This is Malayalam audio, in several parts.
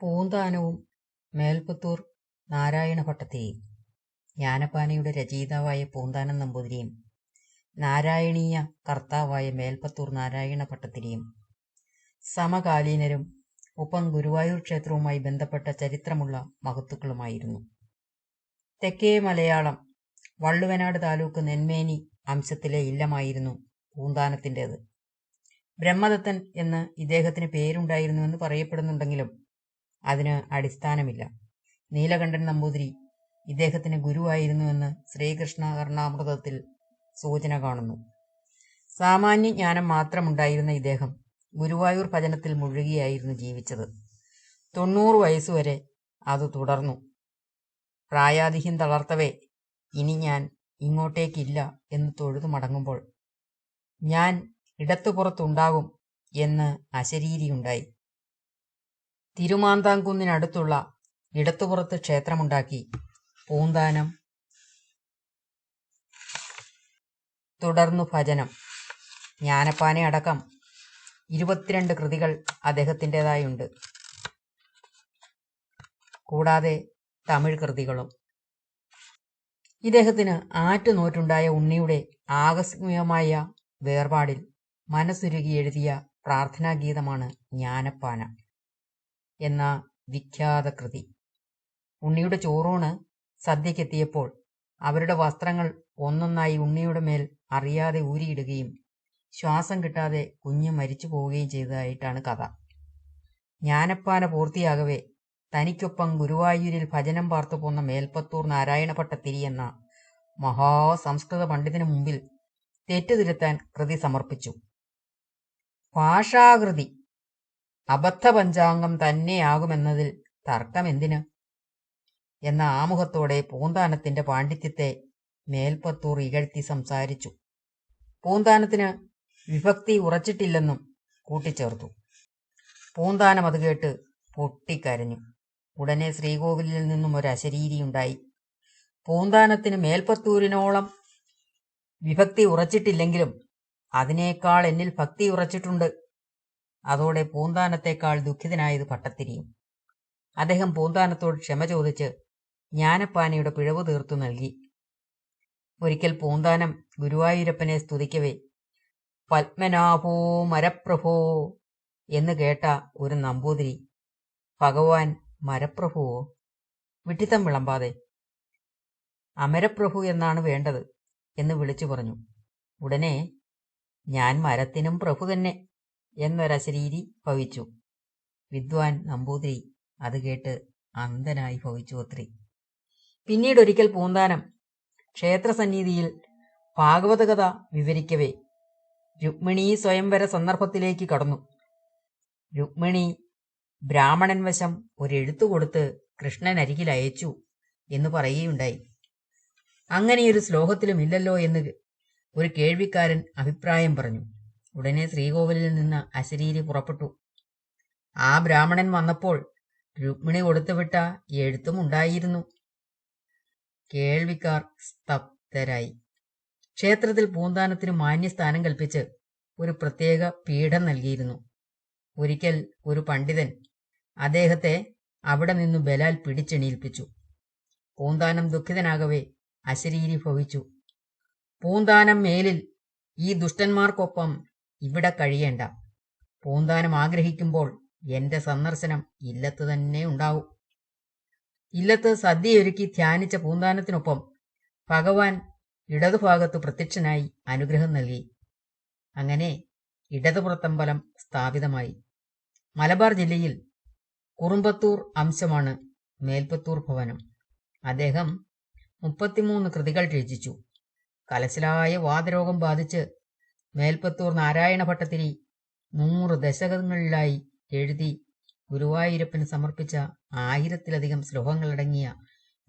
പൂന്താനവും മേൽപ്പത്തൂർ നാരായണ ജ്ഞാനപാനയുടെ ജ്ഞാനപ്പാനയുടെ രചയിതാവായ പൂന്താനം നമ്പൂതിരിയും നാരായണീയ കർത്താവായ മേൽപ്പത്തൂർ നാരായണ സമകാലീനരും ഒപ്പം ഗുരുവായൂർ ക്ഷേത്രവുമായി ബന്ധപ്പെട്ട ചരിത്രമുള്ള മഹത്തുക്കളുമായിരുന്നു. തെക്കേ മലയാളം വള്ളുവനാട് താലൂക്ക് നെന്മേനി അംശത്തിലെ ഇല്ലമായിരുന്നു പൂന്താനത്തിന്റേത്. ബ്രഹ്മദത്തൻ എന്ന് ഇദ്ദേഹത്തിന് പേരുണ്ടായിരുന്നുവെന്ന് പറയപ്പെടുന്നുണ്ടെങ്കിലും അതിന് അടിസ്ഥാനമില്ല. നീലകണ്ഠൻ നമ്പൂതിരി ഇദ്ദേഹത്തിന് ഗുരുവായിരുന്നുവെന്ന് ശ്രീകൃഷ്ണ കർണാമൃതത്തിൽ സൂചന കാണുന്നു. സാമാന്യ ജ്ഞാനം മാത്രമുണ്ടായിരുന്ന ഇദ്ദേഹം ഗുരുവായൂർ ഭജനത്തിൽ മുഴുകിയായിരുന്നു ജീവിച്ചത്. തൊണ്ണൂറ് വയസ്സുവരെ അത് തുടർന്നു. പ്രായാധിഹ്യം തളർത്തവേ ഇനി ഞാൻ ഇങ്ങോട്ടേക്കില്ല എന്ന് തൊഴുതു മടങ്ങുമ്പോൾ ഞാൻ ഇടത്തുപുറത്തുണ്ടാകും എന്ന് അശരീരിയുണ്ടായി. തിരുമാന്താംകുന്നിനടുത്തുള്ള ഇടത്തുപുറത്ത് ക്ഷേത്രമുണ്ടാക്കി. പൂന്താനം. തുടർന്നു ഭജനം. ജ്ഞാനപ്പാനെ അടക്കം ഇരുപത്തിരണ്ട് കൃതികൾ അദ്ദേഹത്തിന്റെതായുണ്ട്. കൂടാതെ തമിഴ് കൃതികളും. ഇദ്ദേഹത്തിന് ആറ്റുനോറ്റുണ്ടായ ഉണ്ണിയുടെ ആകസ്മികമായ വേർപാടിൽ മനസ്സുരുകി എഴുതിയ പ്രാർത്ഥനാഗീതമാണ് ജ്ഞാനപ്പാന എന്ന വിഖ്യാത കൃതി. ഉണ്ണിയുടെ ചോറൂണ് സദ്യക്കെത്തിയപ്പോൾ അവരുടെ വസ്ത്രങ്ങൾ ഒന്നൊന്നായി ഉണ്ണിയുടെ മേൽ അറിയാതെ ഊരിയിടുകയും ശ്വാസം കിട്ടാതെ കുഞ്ഞ് മരിച്ചു പോവുകയും ചെയ്തതായിട്ടാണ് കഥ. ജ്ഞാനപ്പാന പൂർത്തിയാകവേ തനിക്കൊപ്പം ഗുരുവായൂരിൽ ഭജനം പാർത്തു പോന്ന മേൽപ്പത്തൂർ നാരായണഭട്ടത്തിരി എന്ന മഹാസംസ്കൃത പണ്ഡിതന് മുമ്പിൽ തെറ്റുതിരുത്താൻ കൃതി സമർപ്പിച്ചു. ഭാഷാകൃതി അബദ്ധപഞ്ചാംഗം തന്നെയാകുമെന്നതിൽ തർക്കമെന്തിന്? എന്ന ആമുഖത്തോടെ പൂന്താനത്തിന്റെ പാണ്ഡിത്യത്തെ മേൽപ്പത്തൂർ ഇകഴ്ത്തി സംസാരിച്ചു. പൂന്താനത്തിന് വിഭക്തി ഉറച്ചിട്ടില്ലെന്നും കൂട്ടിച്ചേർത്തു. പൂന്താനം അത് കേട്ട് പൊട്ടിക്കരഞ്ഞു. ഉടനെ ശ്രീകോവിലിൽ നിന്നും ഒരു അശരീരിയുണ്ടായി പൂന്താനത്തിന് മേൽപ്പത്തൂരിനോളം വിഭക്തി ഉറച്ചിട്ടില്ലെങ്കിലും അതിനേക്കാൾ എന്നിൽ ഭക്തി ഉറച്ചിട്ടുണ്ട്. അതോടെ പൂന്താനത്തേക്കാൾ ദുഃഖിതനായത് ഭട്ടത്തിരിയും അദ്ദേഹം പൂന്താനത്തോട് ക്ഷമ ചോദിച്ച് ജ്ഞാനപ്പാനയുടെ പിഴവ് തീർത്തു നൽകി. ഒരിക്കൽ പൂന്താനം ഗുരുവായൂരപ്പനെ സ്തുതിക്കവേ. പത്മനാഭോ മരപ്രഭോ എന്ന് കേട്ട ഒരു നമ്പൂതിരി ഭഗവാൻ മരപ്രഭുവോ? വിട്ടിത്തം വിളമ്പാതെ. അമരപ്രഭു എന്നാണ് വേണ്ടത് എന്ന് വിളിച്ചു പറഞ്ഞു. ഉടനെ ഞാൻ മരത്തിനും പ്രഭു തന്നെ. എന്നൊരശരീരി ഭവിച്ചു. വിദ്വാൻ നമ്പൂതിരി അത് കേട്ട് അന്ധനായി ഭവിച്ചു ഒത്തിരി പിന്നീട് ഒരിക്കൽ പൂന്താനം. ക്ഷേത്രസന്നിധിയിൽ ഭാഗവതകഥ വിവരിക്കവേ. രുക്മിണി സ്വയംവര സന്ദർഭത്തിലേക്ക് കടന്നു. രുക്മിണി ബ്രാഹ്മണൻ വശം ഒരെഴുത്തു കൊടുത്ത് കൃഷ്ണൻ അരികിൽ അയച്ചു എന്ന് പറയുകയുണ്ടായി. അങ്ങനെയൊരു ശ്ലോകത്തിലും ഇല്ലല്ലോ എന്ന് ഒരു കേൾവിക്കാരൻ അഭിപ്രായം പറഞ്ഞു. ഉടനെ ശ്രീകോവിലിൽ നിന്ന് അശരീരി പുറപ്പെട്ടു. ആ ബ്രാഹ്മണൻ വന്നപ്പോൾ രുക്മിണി കൊടുത്തുവിട്ട എഴുത്തും ഉണ്ടായിരുന്നു. കേൾവിക്കാർ സ്തബ്ധരായി. ക്ഷേത്രത്തിൽ പൂന്താനത്തിന് മാന്യസ്ഥാനം കൽപ്പിച്ച് ഒരു പ്രത്യേക പീഠം നൽകിയിരുന്നു. ഒരിക്കൽ ഒരു പണ്ഡിതൻ അദ്ദേഹത്തെ അവിടെ നിന്നു ബലാൽ പിടിച്ചെണീൽപ്പിച്ചു. പൂന്താനം ദുഃഖിതനാകവേ അശരീരി ഭവിച്ചു. പൂന്താനം മേലിൽ ഈ ദുഷ്ടന്മാർക്കൊപ്പം ഇവിടെ കഴിയേണ്ട. പൂന്താനം ആഗ്രഹിക്കുമ്പോൾ എന്റെ സന്ദർശനം ഇല്ലത്ത് തന്നെ ഉണ്ടാവും. ഇല്ലത്ത് സദ്യയൊരുക്കി ധ്യാനിച്ച പൂന്താനത്തിനൊപ്പം ഭഗവാൻ ഇടതുഭാഗത്ത് പ്രത്യക്ഷനായി അനുഗ്രഹം നൽകി. അങ്ങനെ ഇടതുപുറത്തമ്പലം സ്ഥാപിതമായി. മലബാർ ജില്ലയിൽ കുറുമ്പത്തൂർ അംശമാണ് മേൽപ്പത്തൂർ ഭവനം. അദ്ദേഹം മുപ്പത്തിമൂന്ന് കൃതികൾ രചിച്ചു. കലശലായ വാതരോഗം ബാധിച്ച് മേൽപ്പത്തൂർ നാരായണ ഭട്ടത്തിരി നൂറ് ദശകങ്ങളിലായി എഴുതി ഗുരുവായൂരപ്പന് സമർപ്പിച്ച ആയിരത്തിലധികം ശ്ലോകങ്ങളടങ്ങിയ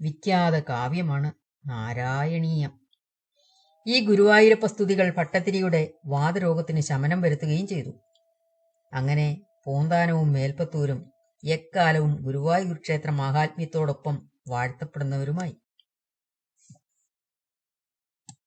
വിഖ്യാത കാവ്യമാണ് നാരായണീയം. ഈ ഗുരുവായൂരപ്പ സ്തുതികൾ ഭട്ടത്തിരിയുടെ വാതരോഗത്തിന് ശമനം വരുത്തുകയും ചെയ്തു. അങ്ങനെ പൂന്താനവും മേൽപ്പത്തൂരും എക്കാലവും ഗുരുവായൂർ ക്ഷേത്ര മാഹാത്മ്യത്തോടൊപ്പം വാഴ്ത്തപ്പെടുന്നവരുമായി.